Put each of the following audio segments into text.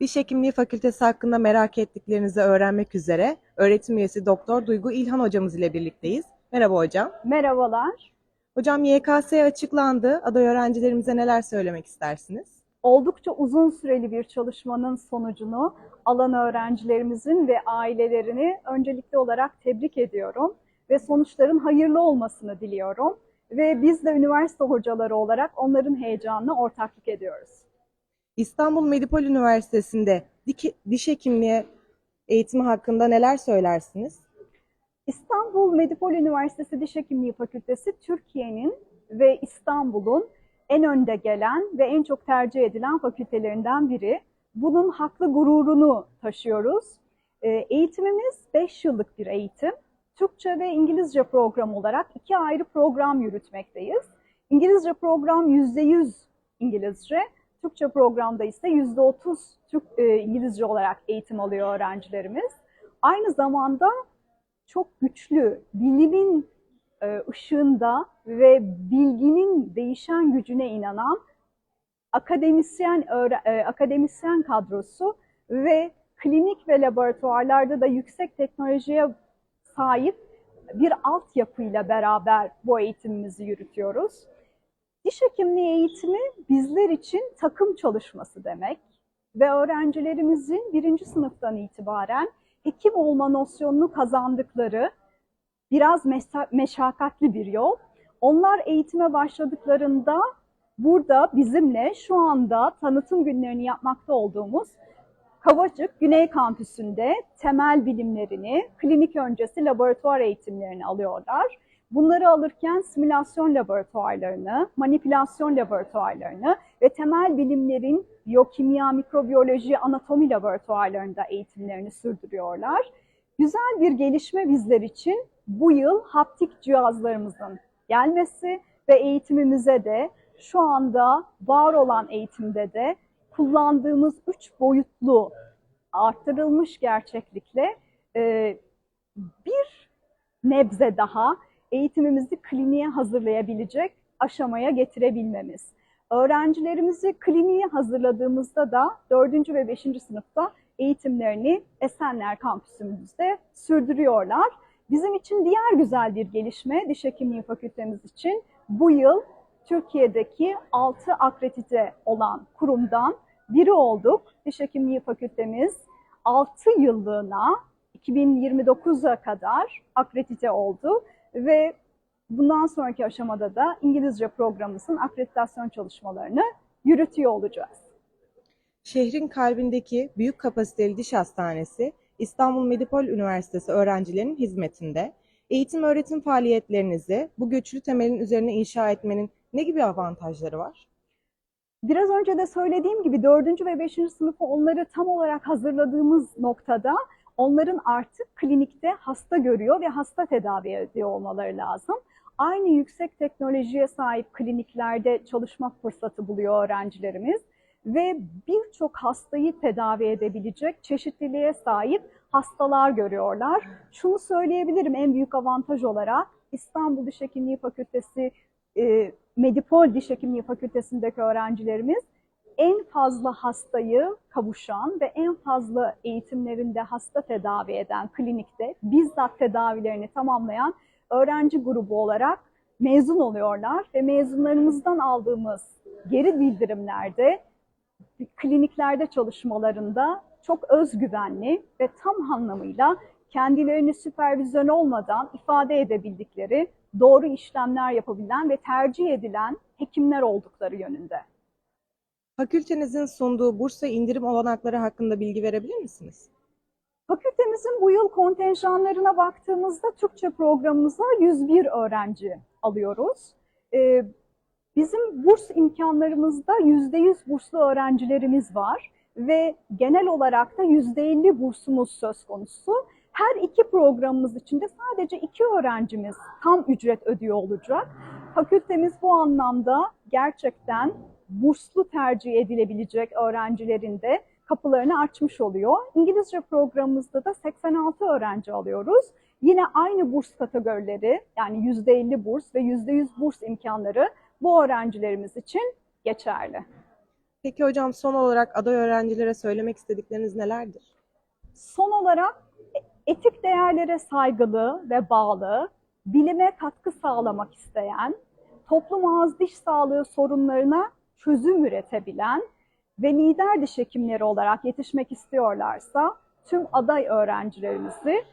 Diş Hekimliği Fakültesi hakkında merak ettiklerinizi öğrenmek üzere öğretim üyesi Doktor Duygu İlhan hocamız ile birlikteyiz. Merhaba hocam. Merhabalar. Hocam YKS açıklandı. Aday öğrencilerimize neler söylemek istersiniz? Oldukça uzun süreli bir çalışmanın sonucunu alan öğrencilerimizin ve ailelerini öncelikli olarak tebrik ediyorum ve sonuçların hayırlı olmasını diliyorum ve biz de üniversite hocaları olarak onların heyecanına ortaklık ediyoruz. İstanbul Medipol Üniversitesi'nde diş hekimliği eğitimi hakkında neler söylersiniz? İstanbul Medipol Üniversitesi Diş Hekimliği Fakültesi Türkiye'nin ve İstanbul'un en önde gelen ve en çok tercih edilen fakültelerinden biri. Bunun haklı gururunu taşıyoruz. Ee, Eğitimimiz 5 yıllık bir eğitim. Türkçe ve İngilizce program olarak iki ayrı program yürütmekteyiz. İngilizce program %100 İngilizce, Türkçe programda ise %30 Türk e, İngilizce olarak eğitim alıyor öğrencilerimiz. Aynı zamanda çok güçlü bilimin e, ışığında ve bilginin değişen gücüne inanan akademisyen öğre- e, akademisyen kadrosu ve klinik ve laboratuvarlarda da yüksek teknolojiye sahip bir altyapıyla beraber bu eğitimimizi yürütüyoruz. Diş hekimliği eğitimi bizler için takım çalışması demek ve öğrencilerimizin birinci sınıftan itibaren hekim olma nosyonunu kazandıkları biraz meşakkatli bir yol. Onlar eğitime başladıklarında burada bizimle şu anda tanıtım günlerini yapmakta olduğumuz Kavacık Güney Kampüsü'nde temel bilimlerini, klinik öncesi laboratuvar eğitimlerini alıyorlar. Bunları alırken simülasyon laboratuvarlarını, manipülasyon laboratuvarlarını ve temel bilimlerin biyokimya, mikrobiyoloji, anatomi laboratuvarlarında eğitimlerini sürdürüyorlar. Güzel bir gelişme bizler için bu yıl haptik cihazlarımızın gelmesi ve eğitimimize de şu anda var olan eğitimde de kullandığımız üç boyutlu arttırılmış gerçeklikle bir nebze daha eğitimimizi kliniğe hazırlayabilecek aşamaya getirebilmemiz. Öğrencilerimizi kliniğe hazırladığımızda da 4. ve 5. sınıfta eğitimlerini Esenler kampüsümüzde sürdürüyorlar. Bizim için diğer güzel bir gelişme diş hekimliği fakültemiz için bu yıl Türkiye'deki 6 akredite olan kurumdan biri olduk. Diş hekimliği fakültemiz 6 yıllığına 2029'a kadar akredite oldu ve bundan sonraki aşamada da İngilizce programımızın akreditasyon çalışmalarını yürütüyor olacağız. Şehrin kalbindeki büyük kapasiteli diş hastanesi İstanbul Medipol Üniversitesi öğrencilerinin hizmetinde. Eğitim öğretim faaliyetlerinizi bu güçlü temelin üzerine inşa etmenin ne gibi avantajları var? Biraz önce de söylediğim gibi 4. ve 5. sınıfı onları tam olarak hazırladığımız noktada onların artık klinikte hasta görüyor ve hasta tedavi ediyor olmaları lazım. Aynı yüksek teknolojiye sahip kliniklerde çalışma fırsatı buluyor öğrencilerimiz ve birçok hastayı tedavi edebilecek çeşitliliğe sahip hastalar görüyorlar. Şunu söyleyebilirim en büyük avantaj olarak İstanbul Diş Hekimliği Fakültesi e, Medipol Diş Hekimliği Fakültesindeki öğrencilerimiz en fazla hastayı kavuşan ve en fazla eğitimlerinde hasta tedavi eden klinikte bizzat tedavilerini tamamlayan öğrenci grubu olarak mezun oluyorlar ve mezunlarımızdan aldığımız geri bildirimlerde kliniklerde çalışmalarında çok özgüvenli ve tam anlamıyla kendilerini süpervizyon olmadan ifade edebildikleri, doğru işlemler yapabilen ve tercih edilen hekimler oldukları yönünde. Fakültenizin sunduğu bursa indirim olanakları hakkında bilgi verebilir misiniz? Fakültemizin bu yıl kontenjanlarına baktığımızda Türkçe programımıza 101 öğrenci alıyoruz. Ee, Bizim burs imkanlarımızda %100 burslu öğrencilerimiz var ve genel olarak da %50 bursumuz söz konusu. Her iki programımız içinde sadece iki öğrencimiz tam ücret ödüyor olacak. Fakültemiz bu anlamda gerçekten burslu tercih edilebilecek öğrencilerin de kapılarını açmış oluyor. İngilizce programımızda da 86 öğrenci alıyoruz. Yine aynı burs kategorileri yani %50 burs ve %100 burs imkanları bu öğrencilerimiz için geçerli. Peki hocam son olarak aday öğrencilere söylemek istedikleriniz nelerdir? Son olarak etik değerlere saygılı ve bağlı, bilime katkı sağlamak isteyen, toplum ağız diş sağlığı sorunlarına çözüm üretebilen ve lider diş hekimleri olarak yetişmek istiyorlarsa tüm aday öğrencilerimizi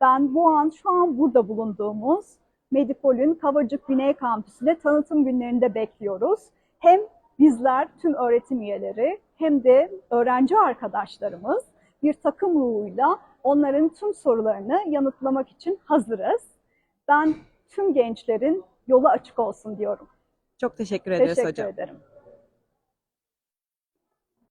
ben bu an şu an burada bulunduğumuz Medipol'ün Kavacık Güney Kampüsü'nde tanıtım günlerinde bekliyoruz. Hem bizler tüm öğretim üyeleri hem de öğrenci arkadaşlarımız bir takım ruhuyla onların tüm sorularını yanıtlamak için hazırız. Ben tüm gençlerin yolu açık olsun diyorum. Çok teşekkür ederiz Teşekkür hocam. ederim.